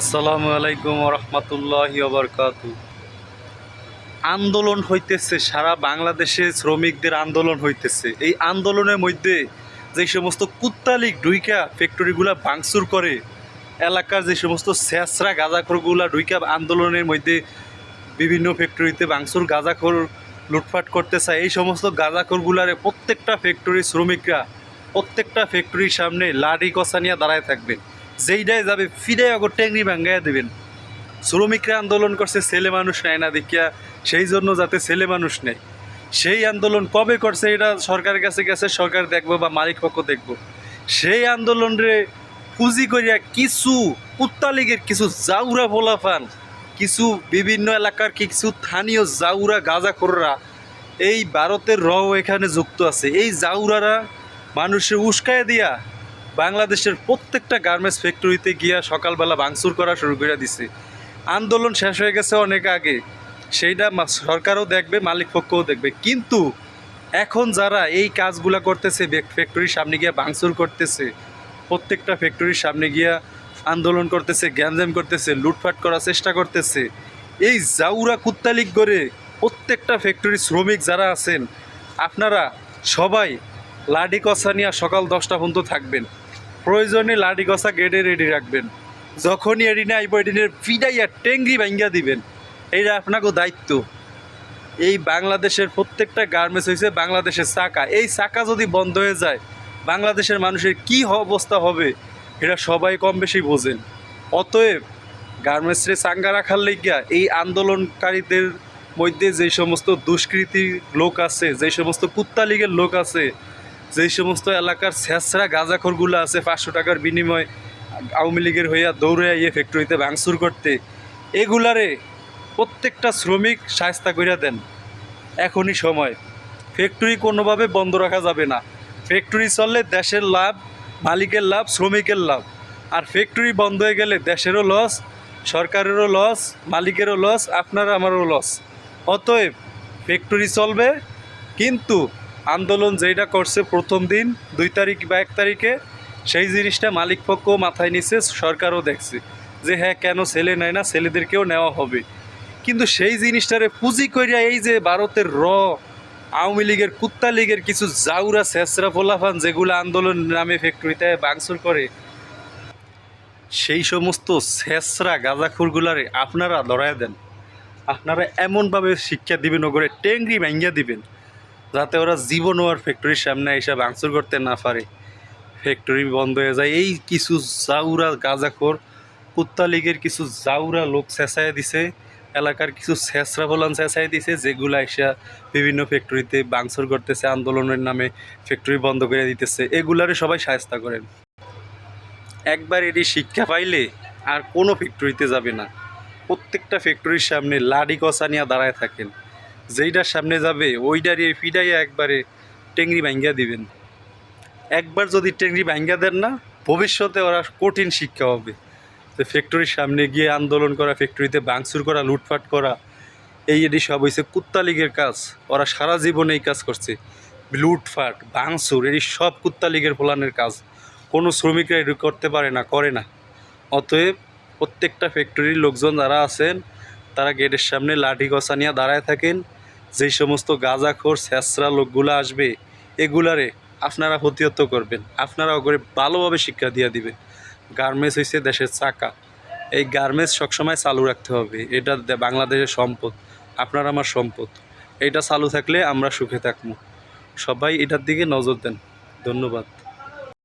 আসসালামু আলাইকুম রহমতুল্লাহ বরকাত আন্দোলন হইতেছে, সারা বাংলাদেশে শ্রমিকদের আন্দোলন হইতেছে। এই আন্দোলনের মধ্যে যে সমস্ত কুত্তালিক ডুইকা ফ্যাক্টরিগুলা ভাঙচুর করে, এলাকার যে সমস্ত স্যাঁচরা গাঁজাখোরগুলা ডুইকা আন্দোলনের মধ্যে বিভিন্ন ফ্যাক্টরিতে ভাঙচুর, গাঁজাখোর লুটপাট করতে চায় এই সমস্ত গাঁজাখোরগুলারে প্রত্যেকটা ফ্যাক্টরির শ্রমিকরা প্রত্যেকটা ফ্যাক্টরির সামনে লাড়ি কষা নিয়ে দাঁড়ায় থাকবেন যেইটাই যাবে ফিরে আগর ট্যাংরি ভাঙ্গাইয়া দেবেন। শ্রমিকরা আন্দোলন করছে, ছেলে মানুষ নেয় না দেখিয়া, সেই জন্য যাতে ছেলে মানুষ নেয়। সেই আন্দোলন কবে করছে, এটা সরকারের কাছে গেছে, সরকার দেখব বা মালিক পক্ষ দেখব। সেই আন্দোলনে পুঁজি করিয়া কিছু কুত্তা লীগের কিছু জাউরা ফোলাফান কিছু বিভিন্ন এলাকার কিছু স্থানীয় জাউরা গাজা গাঁজাখোররা এই ভারতের র এখানে যুক্ত আছে। এই জাউরারা মানুষের উস্কায় দিয়া বাংলাদেশের প্রত্যেকটা গার্মেন্টস ফ্যাক্টরিতে গিয়া সকালবেলা ভাঙচুর করা শুরু করে দিছে। আন্দোলন শেষ হয়ে গেছে অনেক আগে। সেইটা সরকারও দেখবে, মালিক পক্ষও দেখবে। কিন্তু এখন যারা এই কাজগুলা করতেছে ফ্যাক্টরির সামনে গিয়া ভাঙচুর করতেছে, প্রত্যেকটা ফ্যাক্টরির সামনে গিয়া আন্দোলন করতেছে, গ্যাঞ্জাম করতেছে, লুটপাট করার চেষ্টা করতেছে, এই জাউরা কুত্তালিক করে প্রত্যেকটা ফ্যাক্টরির শ্রমিক যারা আছেন, আপনারা সবাই লাডি কষা নিয়ে সকাল দশটা পর্যন্ত থাকবেন। প্রয়োজনে লাডি কষা গেটে রেডি রাখবেন। যখনই এডিনে আইব এডিনের ফিডাইয়া টেঙ্গি ভাঙ্গা দিবেন। এইটা আপনাকে দায়িত্ব। এই বাংলাদেশের প্রত্যেকটা গার্মেন্টস হয়েছে বাংলাদেশের চাকা। এই চাকা যদি বন্ধ হয়ে যায়, বাংলাদেশের মানুষের কি অবস্থা হবে, এটা সবাই কম বেশি বোঝেন। অতএব গার্মেন্টসে চাঙ্গা রাখার লেগিয়া এই আন্দোলনকারীদের মধ্যে যে সমস্ত দুষ্কৃতির লোক আছে, যে সমস্ত কুত্তা লীগের লোক আছে যেই সমস্ত এলাকার স্যাঁচরা গাঁজাখোরগুলো আছে, পাঁচশো টাকার বিনিময় আওয়ামী লীগের হইয়া দৌড়ে ইয়ে ফ্যাক্টরিতে ভাঙচুর করতে, এগুলারে প্রত্যেকটা শ্রমিক সায়স্তা কইরা দেন। এখনই সময়। ফ্যাক্টরি কোনোভাবে বন্ধ রাখা যাবে না। ফ্যাক্টরি চললে দেশের লাভ, মালিকের লাভ, শ্রমিকের লাভ। আর ফ্যাক্টরি বন্ধ হয়ে গেলে দেশেরও লস সরকারেরও লস মালিকেরও লস আপনার আমারও লস অতএব ফ্যাক্টরি চলবে, কিন্তু আন্দোলন যেটা করছে প্রথম দিন, দুই তারিখ বা এক তারিখে, সেই জিনিসটা মালিক পক্ষ মাথায় নিচ্ছে সরকারও দেখছে যে হ্যাঁ কেন ছেলে নেয় না, ছেলেদেরকেও নেওয়া হবে। কিন্তু সেই জিনিসটারে পুঁজি করিয়া এই যে ভারতের র, আওয়ামী লীগের, কুত্তা লীগের কিছু জাউরা শেষরা ফোলাফান যেগুলো আন্দোলন নামে ফ্যাক্টরিতে ভাঙচুর করে, সেই সমস্ত শেষরা গাঁজাখুরগুলারে আপনারা ধরায় দেন। আপনারা এমনভাবে শিক্ষা দিবেন ওগরে টেংরি ভাঙ্গিয়া দিবেন। যাতে ওরা জীবন ওয়ার ফ্যাক্টরির সামনে এসে ভাঙচুর করতে না পারে। ফ্যাক্টরি বন্ধ হয়ে যায়। এই কিছু জাউরা গাঁজাখোর, কুত্তা লীগের কিছু জাউরা লোক চেঁচায় দিছে। এলাকার কিছু ছেঁচড়া বলান চেঁচায় দিছে, যেগুলো এসে বিভিন্ন ফ্যাক্টরিতে ভাঙচুর করতেছে, আন্দোলনের নামে ফ্যাক্টরি বন্ধ করে দিতেছে। এগুলারে সবাই সায়স্তা করেন। একবার এটি শিক্ষা পাইলে আর কোনো ফ্যাক্টরিতে যাবে না। প্রত্যেকটা ফ্যাক্টরির সামনে লাডি কষা নিয়ে দাঁড়ায় থাকেন। যেইটার সামনে যাবে ওইটারই ফিডাইয়া একবারে টেংরি ভাঙ্গা দিবেন। একবার যদি টেংরি ভাঙ্গা দেন না, ভবিষ্যতে ওরা কঠিন শিক্ষা হবে। তো ফ্যাক্টরির সামনে গিয়ে আন্দোলন করা ফ্যাক্টরিতে ভাঙচুর করা, লুটপাট করা, এই এটি সব হয়েছে কুত্তা লীগের কাজ। ওরা সারা জীবন এই কাজ করছে। লুটফাট, ভাঙচুর এটি সব কুত্তা লীগের ফলানের কাজ। কোনো শ্রমিকরা এটি করতে পারে না, করে না। অতএব প্রত্যেকটা ফ্যাক্টরির লোকজন যারা আছেন, তারা গেটের সামনে লাঠি গছা নিয়ে দাঁড়ায় থাকেন। যেই সমস্ত গাঁজাখোর স্যাঁচরা লোকগুলো আসবে, এগুলারে আপনারা প্রতিহত করবেন। আপনারা ওগুলো ভালোভাবে শিক্ষা দিয়ে দিবে গার্মেন্টস হয়েছে দেশের চাকা। এই গার্মেন্টস সবসময় চালু রাখতে হবে। এটা বাংলাদেশের সম্পদ। আপনার আমার সম্পদ। এটা চালু থাকলে আমরা সুখে থাকব সবাই এটার দিকে নজর দেন। ধন্যবাদ।